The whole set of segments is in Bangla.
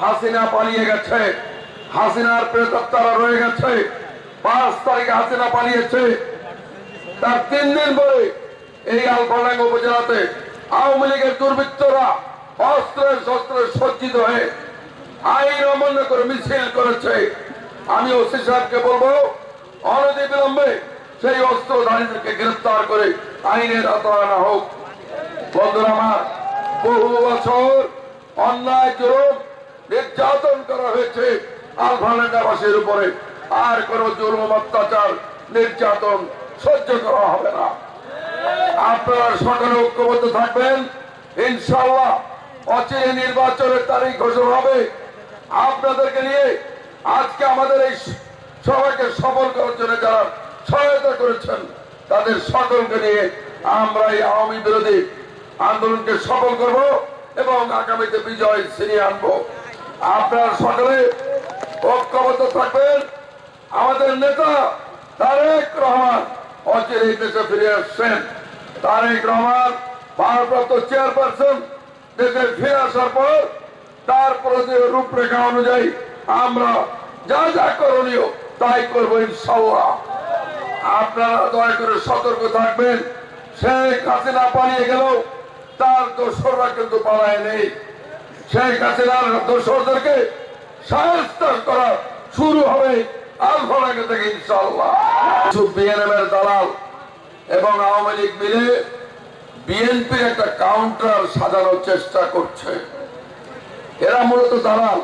হাসিনা পালিয়ে গেছে। হাসিনার প্রেতাত্মারা রয়ে গেছে। পাঁচ তারিখে হাসিনা পালিয়েছে। তার তিন দিন পরে এই আলফাডাঙ্গ উপজেলাতে আওয়ামী লীগের দুর্বৃত্তরা অস্ত্রে শস্ত্রে সজ্জিত হয়ে আইন অমান্য করে মিছিল করেছে। আমি ওসি সাহেবকে বলব, অনতি বিলম্বে সেই অস্ত্রধারীদেরকে গ্রেফতার করে আইনের আনা হোক। বন্ধুরা আমার, বহু বছর অন্যায়, জুলুম নির্যাতন করা হয়েছে আলফালেন্ডাবাসীর উপরে। আর কোন জুলুম, অত্যাচার, নির্যাতন সহ্য করা হবে না। আপনারা সকলে ঐক্যবদ্ধ থাকবেন। ইনশাল্লাহ অচিরে নির্বাচনের তারিখ ঘোষণা হবে। আপনাদেরকে নিয়ে আজকে আমাদের এই সবাইকে সফল করার জন্য যারা সহায়তা করেছেন, তাদের সকলকে নিয়ে আমরা এই আওয়ামী বিরোধী আন্দোলনকে সফল করব এবং আগামীতে বিজয় ছিনিয়ে আনব। আপনারা সকলে ঐক্যবদ্ধ থাকবেন। আমাদের নেতা তারেক রহমান অচিরে এই দেশে ফিরে আসছেন। তারেক রহমান ভারপ্রাপ্ত চেয়ারপারসন, দেশে ফিরে আসার পর তার প্রতি রূপরেখা অনুযায়ী আমরা যা যা করণীয় তাই করব ইনশাল্লাহ আপনারা দয়া করে সতর্ক থাকবেন। শেখ হাসিনা পালিয়ে গেল তার দোসররা কিন্তু পালায় নেই। শেখ হাসিনার সাহায্য করা শুরু হবে থেকে ইনশাল্লাহ দালাল এবং আওয়ামী লীগ মিলে বিএনপির একটা কাউন্টার সাজানোর চেষ্টা করছে। এরা মূলত দালাল।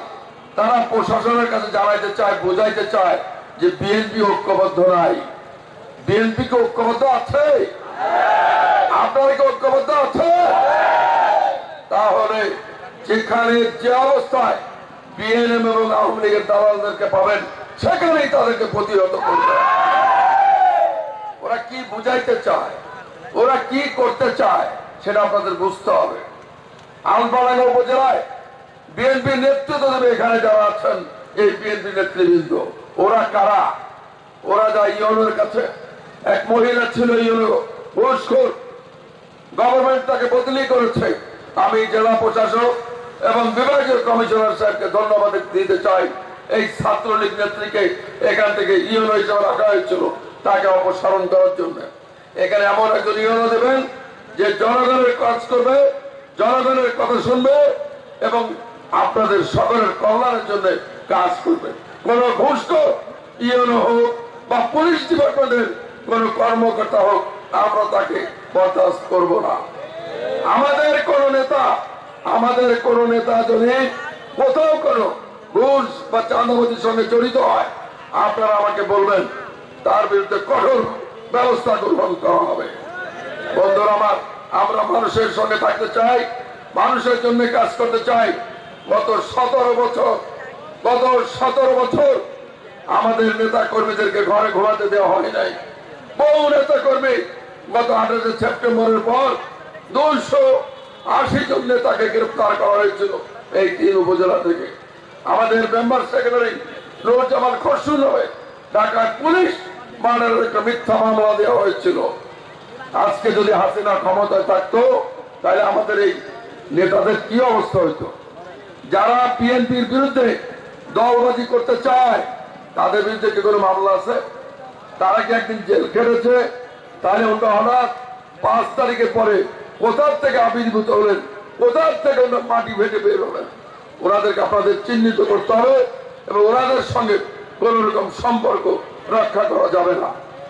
তারা প্রশাসনের কাছে জানাইতে চায়, বোঝাইতে চায় যে বিএনপি ঐক্যবদ্ধ নাই। বিএনপি কি ঐক্যবদ্ধ আছে? আপনারা কি ঐক্যবদ্ধ আছে? যেখানে যে অবস্থায় বিএনএম এবং আওয়ামী লীগের দালালদেরকে পাবেন, সেখানেই তাদেরকে প্রতিহত করবে। ওরা কি বুঝাইতে চায়? ওরা কি করতে চায়? সেটা আপনাদের বুঝতে হবে। আলপাড়াঙ্গা উপজেলায় বিএনপি নেতৃত্ব দেবে এখানে যারা আছেন এই বিএনপি নেতৃবৃন্দ। ওরা কারা? ওরা যা ইউনোর কাছে। এক মহিলা ছিল ইউনো ঘুষখোর গভর্নমেন্ট তাকে বদলি করেছে। আমি জেলা প্রশাসক এবং বিভাগীয় কমিশনার সাহেবকে ধন্যবাদ দিতে চাই। এই ছাত্রলীগ নেত্রীকে এখান থেকে ইউনো হিসেবে রাখা হয়েছিল, তাকে অপসারণ করার জন্য। এখানে এমন একজন ইউনো দেবেন যে জনগণের কাজ করবে, জনগণের কথা শুনবে এবং আপনাদের সকলের কল্যাণের জন্য কাজ করবে। কোন ঘুষখোর ইউনো হোক বা পুলিশ ডিপার্টমেন্টের কোন কর্মকর্তা হোক, আমরা তাকে বরদাস্ত করব না। আমাদের কোন নেতা আমাদের কোন নেতা যদি কোথাও কোন ঘুষ বা চাঁদাবাজির সঙ্গে জড়িত হয়, আপনারা আমাকে বলবেন, তার বিরুদ্ধে কঠোর ব্যবস্থা গ্রহণ করা হবে। বন্ধুরা আমার, আমরা মানুষের সঙ্গে থাকতে চাই, মানুষের জন্য কাজ করতে চাই। গত সতেরো বছর, গত সতেরো বছর আমাদের নেতা কর্মীদেরকে ঘরে ঘোরাতে দেওয়া হয় নাই। বহু নেতা কর্মী গত আঠাশে সেপ্টেম্বরের পর দুইশো আশি জন নেতাকে গ্রেপ্তার করা হয়েছিল এই তিন উপজেলা থেকে। আমাদের মেম্বার সেক্রেটারি রোজ আমার খসরু নয় ঢাকার পুলিশ একটা মিথ্যা মামলা দেওয়া হয়েছিল। আজকে যদি হাসিনা ক্ষমতায় থাকতো, তাহলে আমাদের এই নেতাদের কি অবস্থা হইতো? যারা বিএনপির বিরুদ্ধে দলবাজি করতে চায়, তাদের বিরুদ্ধে কি কোনো মামলা আছে? তারা কি একদিন জেল খেটেছে? তাহলে ওটা হঠাৎ পাঁচ তারিখের পরে কোথার থেকে আবির্ভূত হলেন? কোথার থেকে ওরা মাটি ভেটে বের হলেন? ওনাদেরকে আপনাদের চিহ্নিত করতে হবে এবং ওনাদের সঙ্গে কোন রকম সম্পর্ক রক্ষা করা যাবে না।